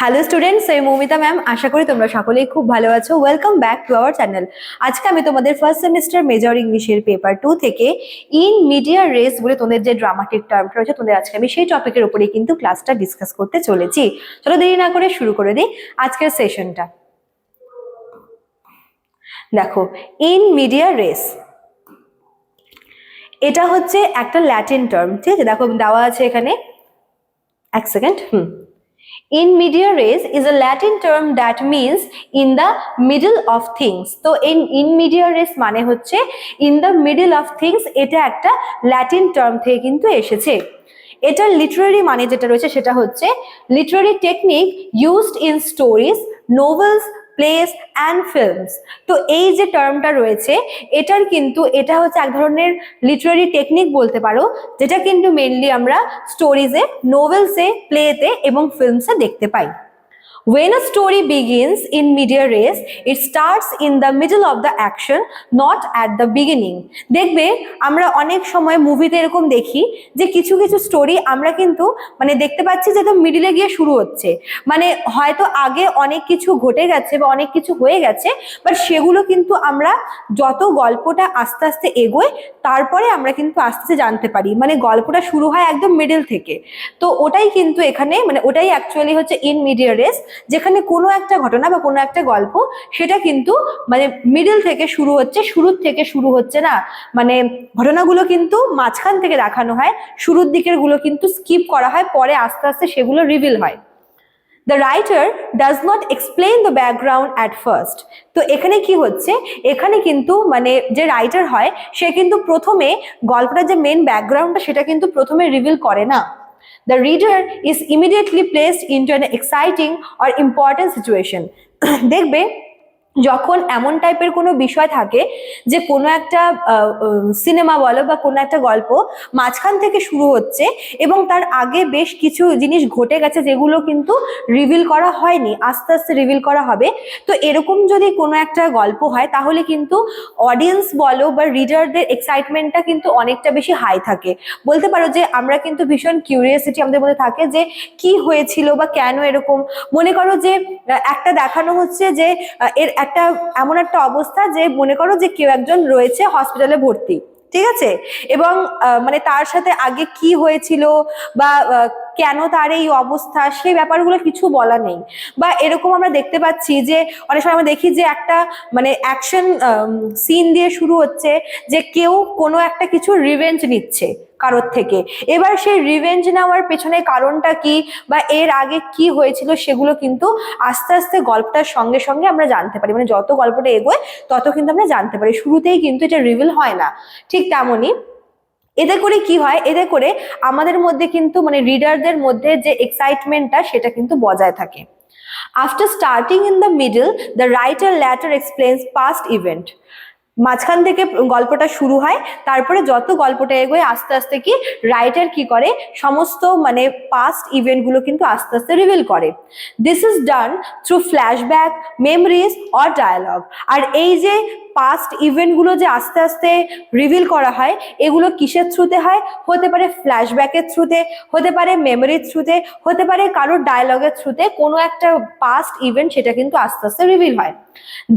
Hello students আমি Moumita ma'am আশা করি তোমরা সকলেই খুব ভালো আছো। Welcome back to our channel আজকে আমি তোমাদের ফার্স্ট সেমিস্টার মেজর ইংলিশের পেপার টু থেকে ইন মিডিয়া রেস বলে তোমাদের যে ড্রামাটিক টার্মটা রয়েছে, তোমাদের আজকে আমি সেই টপিকের উপরেই কিন্তু ক্লাসটা ডিসকাস করতে চলেছি। চলো দেরি না করে শুরু করে দিই আজকের সেশনটা দেখো ইন মিডিয়া রেস এটা হচ্ছে একটা ল্যাটিন টার্ম ঠিক আছে? দেখো, দেওয়া আছে এখানে। এক second hmm. In medias res is a Latin term that means in the middle of things তো ইন ইন মিডিয়া রেস মানে হচ্ছে in the middle of things এটা একটা ল্যাটিন টার্ম থেকে কিন্তু এসেছে। এটার লিটারি মানে যেটা রয়েছে সেটা হচ্ছে literary technique used in stories novels plays and films তো এই যে টার্মটা রয়েছে, এটার কিন্তু, এটা হচ্ছে এক ধরনের লিটারারি টেকনিক বলতে পারো, যেটা কিন্তু মেনলি আমরা স্টোরিজে নোভেলসে প্লেতে এবং ফিল্মসে দেখতে পাই। When a story begins in media res, it starts in the middle of the action, not at the beginning. দেখবে আমরা অনেক সময় মুভিতে এরকম দেখি যে কিছু কিছু স্টোরি আমরা কিন্তু মানে দেখতে পাচ্ছি যে একদম মিডিলে গিয়ে শুরু হচ্ছে। মানে হয়তো আগে অনেক কিছু ঘটে গেছে বা অনেক কিছু হয়ে গেছে বাট সেগুলো কিন্তু আমরা যত গল্পটা আস্তে আস্তে এগোয় তারপরে আমরা কিন্তু আস্তে আস্তে জানতে পারি। মানে গল্পটা শুরু হয় একদম মিডিল থেকে। তো ওটাই কিন্তু এখানে মানে ওটাই অ্যাকচুয়ালি হচ্ছে ইন মিডিয়া রেস যেখানে কোনো একটা ঘটনা বা কোনো একটা গল্প সেটা কিন্তু মানে মিডিল থেকে শুরু হচ্ছে, শুরুর থেকে শুরু হচ্ছে না। মানে ঘটনাগুলো কিন্তু মাঝখান থেকে দেখানো হয়, শুরুর দিকেরগুলো কিন্তু স্কিপ করা হয়, পরে আস্তে আস্তে সেগুলো রিভিল হয়। The writer does not explain the background at first তো এখানে কি হচ্ছে? এখানে কিন্তু মানে যে রাইটার হয়, সে কিন্তু প্রথমে গল্পটার যে মেন ব্যাকগ্রাউন্ডটা সেটা কিন্তু প্রথমে রিভিল করে না। The reader is immediately placed into an exciting or important situation. দেখবে যখন এমন টাইপের কোনো বিষয় থাকে যে কোনো একটা সিনেমা বলো বা কোনো একটা গল্প মাঝখান থেকে শুরু হচ্ছে এবং তার আগে বেশ কিছু জিনিস ঘটে গেছে যেগুলো কিন্তু রিভিল করা হয়নি, আস্তে আস্তে রিভিল করা হবে। তো এরকম যদি কোনো একটা গল্প হয় তাহলে কিন্তু অডিয়েন্স বলো বা রিডারদের এক্সাইটমেন্টটা কিন্তু অনেকটা বেশি হাই থাকে। বলতে পারো যে আমরা কিন্তু ভীষণ কিউরিয়াসিটি আমাদের মধ্যে থাকে যে কি হয়েছিল বা কেন এরকম। মনে করো যে একটা দেখানো হচ্ছে যে এর একটা, এমন একটা অবস্থা যে মনে করো যে কেউ একজন রয়েছে হসপিটালে ভর্তি, ঠিক আছে? এবং মানে তার সাথে আগে কি হয়েছিল বা কেন তার এই অবস্থা সেই ব্যাপারগুলো কিছু বলা নেই। বা এরকম আমরা দেখতে পাচ্ছি যে, অনেক সময় আমরা দেখি যে একটা মানে অ্যাকশন সিন দিয়ে শুরু হচ্ছে যে কেউ কোনো একটা কিছু রিভেঞ্জ নিচ্ছে। কারোর থেকে। এবার সেই রিভেঞ্জ নেওয়ার পেছনে কারণটা কি বা এর আগে কি হয়েছিল সেগুলো কিন্তু আস্তে আস্তে গল্পটার সঙ্গে সঙ্গে আমরা জানতে পারি। মানে যত গল্পটা এগোয়, তত কিন্তু আমরা জানতে পারি। শুরুতেই কিন্তু এটা রিভিল হয় না। ঠিক তেমনই এতে করে কি হয়? এতে করে আমাদের মধ্যে কিন্তু মানে রিডারদের মধ্যে যে এক্সাইটমেন্টটা সেটা কিন্তু বজায় থাকে। After starting in the middle the writer later explains past event মাঝখান থেকে গল্পটা শুরু হয়, তারপরে যত গল্পটা এগোয় আস্তে আস্তে কি রাইটার কি করে, সমস্ত মানে পাস্ট ইভেন্টগুলো কিন্তু আস্তে আস্তে রিভিল করে। This is done through flashback memories or dialogue আর এই যে পাস্ট ইভেন্টগুলো যে আস্তে আস্তে রিভিল করা হয়, এগুলো কিসের থ্রুতে হয়? হতে পারে ফ্ল্যাশব্যাকের থ্রুতে হতে পারে মেমোরির থ্রুতে হতে পারে কারোর ডায়লগের থ্রুতে কোনো একটা পাস্ট ইভেন্ট সেটা কিন্তু আস্তে আস্তে রিভিল হয়।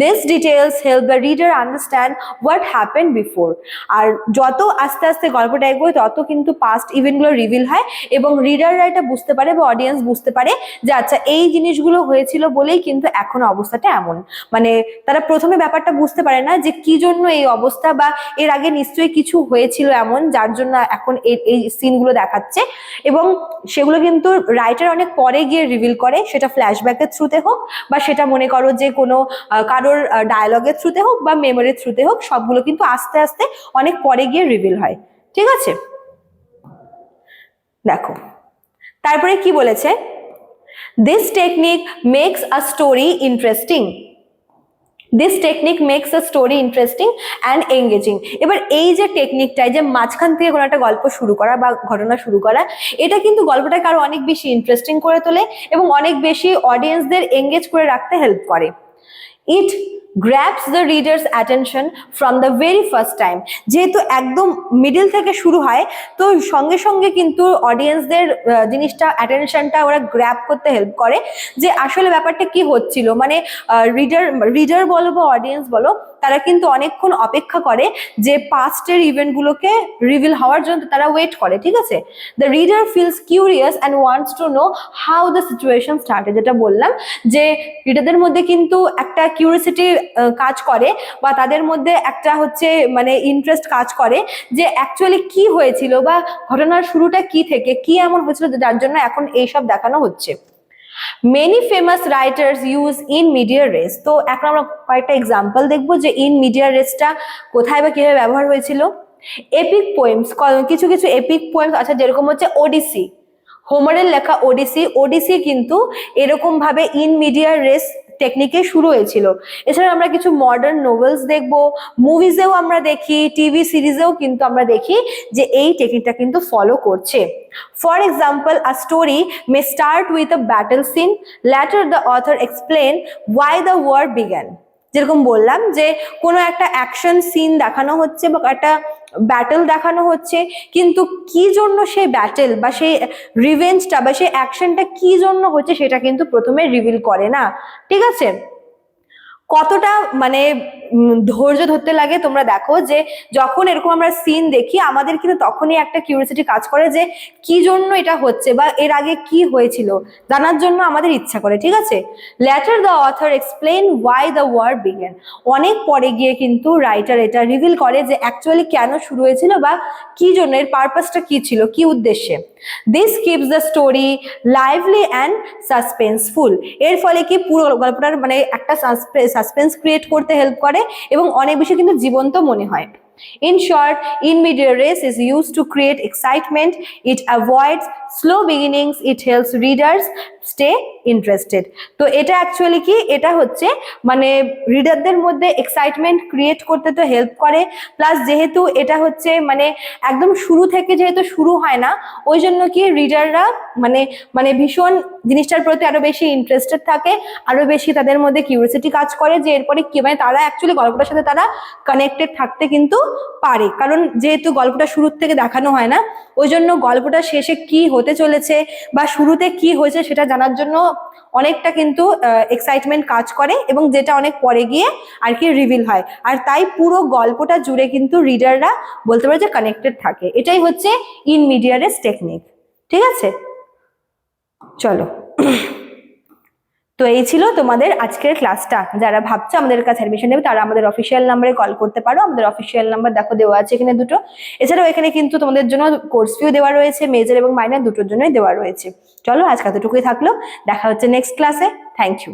This details help the reader understand what happen before আর যত আস্তে আস্তে গল্পটা এগোয় তত কিন্তু পাস্ট ইভেন্টগুলো রিভিল হয় এবং রিডাররা এটা বুঝতে পারে বা অডিয়েন্স বুঝতে পারে যে আচ্ছা এই জিনিসগুলো হয়েছিল বলেই কিন্তু এখন অবস্থাটা এমন। মানে তারা প্রথমে ব্যাপারটা বুঝতে পারে না যে কি জন্য এই অবস্থা বা এর আগে নিশ্চয়ই কিছু হয়েছিল এমন, যার জন্য এখন এই সিনগুলো দেখাচ্ছে। এবং সেগুলো কিন্তু রাইটার অনেক পরে গিয়ে রিভিল করে, সেটা ফ্ল্যাশব্যাকের থ্রুতে হোক বা সেটা মনে করো যে কোনো কারোর ডায়ালগের থ্রুতে হোক বা মেমোরির থ্রুতে হোক, সবগুলো কিন্তু আস্তে আস্তে অনেক পরে গিয়ে রিভিল হয়। ঠিক আছে? দেখো, তারপরে কি বলেছে? This technique makes a story interesting this technique makes a story interesting and engaging এবার এই যে টেকনিকটাই যে মাঝখান থেকে কোনো একটা গল্প শুরু করা বা ঘটনা শুরু করা, এটা কিন্তু গল্পটাকে আরও অনেক বেশি ইন্টারেস্টিং করে তোলে এবং অনেক বেশি অডিয়েন্সদের এঙ্গেজ করে রাখতে হেল্প করে। It grabs the reader's attention from the very first time যেহেতু একদম মিডিল থেকে শুরু হয়, তো সঙ্গে সঙ্গে কিন্তু অডিয়েন্সদের জিনিসটা অ্যাটেনশনটা ওরা গ্র্যাপ করতে হেল্প করে। যে আসলে ব্যাপারটা কি হচ্ছিল? মানে রিডার রিডার বলো বা অডিয়েন্স বলো তারা কিন্তু অনেকক্ষণ অপেক্ষা করে যে পাস্টের ইভেন্টগুলোকে রিভিল হওয়ার জন্য তারা ওয়েট করে, ঠিক আছে? The reader feels curious and wants to know how the situation started যেটা বললাম যে রিডারদের মধ্যে কিন্তু একটা কিউরিয়াসিটি কাজ করে বা তাদের মধ্যে একটা হচ্ছে মানে ইন্টারেস্ট কাজ করে যে অ্যাকচুয়ালি কি হয়েছিল বা ঘটনার শুরুটা কি থেকে, কি এমন হয়েছিল, যার জন্য এখন এইসব দেখানো হচ্ছে। Many famous writers use in medias res তো এখন আমরা কয়েকটা এক্সাম্পল দেখব যে ইন মিডিয়া রেসটা কোথায় বা কীভাবে ব্যবহার হয়েছিল। এপিক পোয়েমস কিছু কিছু এপিক পোয়েমস আচ্ছা যেরকম হচ্ছে ওডিসি হোমারের লেখা ওডিসি ওডিসি কিন্তু এরকমভাবে ইন মিডিয়া রেস টেকনিকে শুরু হয়েছিল। এছাড়া আমরা কিছু মডার্ন নোভেলস দেখব মুভিজেও আমরা দেখি টিভি সিরিজেও কিন্তু আমরা দেখি যে এই টেকনিকটা কিন্তু ফলো করছে। For example a story may start with a battle scene later the author explain why the war began যেরকম বললাম যে কোনো একটা অ্যাকশন সিন দেখানো হচ্ছে বা একটা ব্যাটেল দেখানো হচ্ছে, কিন্তু কি জন্য সেই ব্যাটেল বা সেই রিভেঞ্জটা বা সেই অ্যাকশনটা কি জন্য হচ্ছে সেটা কিন্তু প্রথমে রিভিল করে না। ঠিক আছে? কতটা মানে ধৈর্য ধরতে লাগে তোমরা দেখো যে যখন এরকম আমরা সিন দেখি, আমাদের কিন্তু তখনই একটা কিউরিয়াসিটি কাজ করে যে কি জন্য এটা হচ্ছে বা এর আগে কি হয়েছিল, জানার জন্য আমাদের ইচ্ছা করে, ঠিক আছে? Later the author explain why the war began অনেক পরে গিয়ে কিন্তু রাইটার এটা রিভিল করে যে অ্যাকচুয়ালি কেন শুরু হয়েছিল বা কি জন্য এর পারপাসটা কি ছিল, কি উদ্দেশ্যে। This keeps the story lively and suspenseful এর ফলে কি পুরো গল্পটার মানে একটা সাসপেন্স ক্রিয়েট করতে হেল্প করে এবং অনেক বেশি কিন্তু জীবন্ত মনে হয়। In short, in media race is used to create excitement. It avoids slow beginnings. It helps readers stay interested. তো এটা অ্যাকচুয়ালি কি এটা হচ্ছে মানে রিডারদের মধ্যে এক্সাইটমেন্ট ক্রিয়েট করতে তো হেল্প করে প্লাস যেহেতু এটা হচ্ছে মানে একদম শুরু থেকে যেহেতু শুরু হয় না ওই জন্য কি রিডাররা মানে মানে ভীষণ জিনিসটার প্রতি আরও বেশি ইন্টারেস্টেড থাকে আরও বেশি তাদের মধ্যে কিউরিয়াসিটি কাজ করে যে এরপরে কি মানে তারা অ্যাকচুয়ালি গল্পটার সাথে তারা কানেক্টেড থাকতে কিন্তু পারে। কারণ যেহেতু গল্পটা শুরুর থেকে দেখানো হয় না ওই জন্য গল্পটা শেষে কি হতে চলেছে বা শুরুতে কি হয়েছে সেটা জানার জন্য অনেকটা কিন্তু এক্সাইটমেন্ট কাজ করে এবং যেটা অনেক পরে গিয়ে আর কি রিভিল হয়। আর তাই পুরো গল্পটা জুড়ে কিন্তু রিডাররা বলতে পারে যে কানেক্টেড থাকে। এটাই হচ্ছে ইন মিডিয়ারেস টেকনিক ঠিক আছে? চলো। তো এই ছিল তোমাদের আজকের ক্লাসটা যারা ভাবছ আমাদের কাছে অ্যাডমিশন নেবে, তারা আমাদের অফিসিয়াল নাম্বারে কল করতে পারো। আমাদের অফিসিয়াল নাম্বার দেখো দেওয়া আছে এখানে দুটো। এছাড়াও এখানে কিন্তু তোমাদের জন্য কোর্স ফিও দেওয়া রয়েছে মেজর এবং মাইনার দুটোর জন্যই দেওয়া রয়েছে। চলো আজকে এতটুকুই থাকল। দেখা হচ্ছে নেক্সট ক্লাসে থ্যাংক ইউ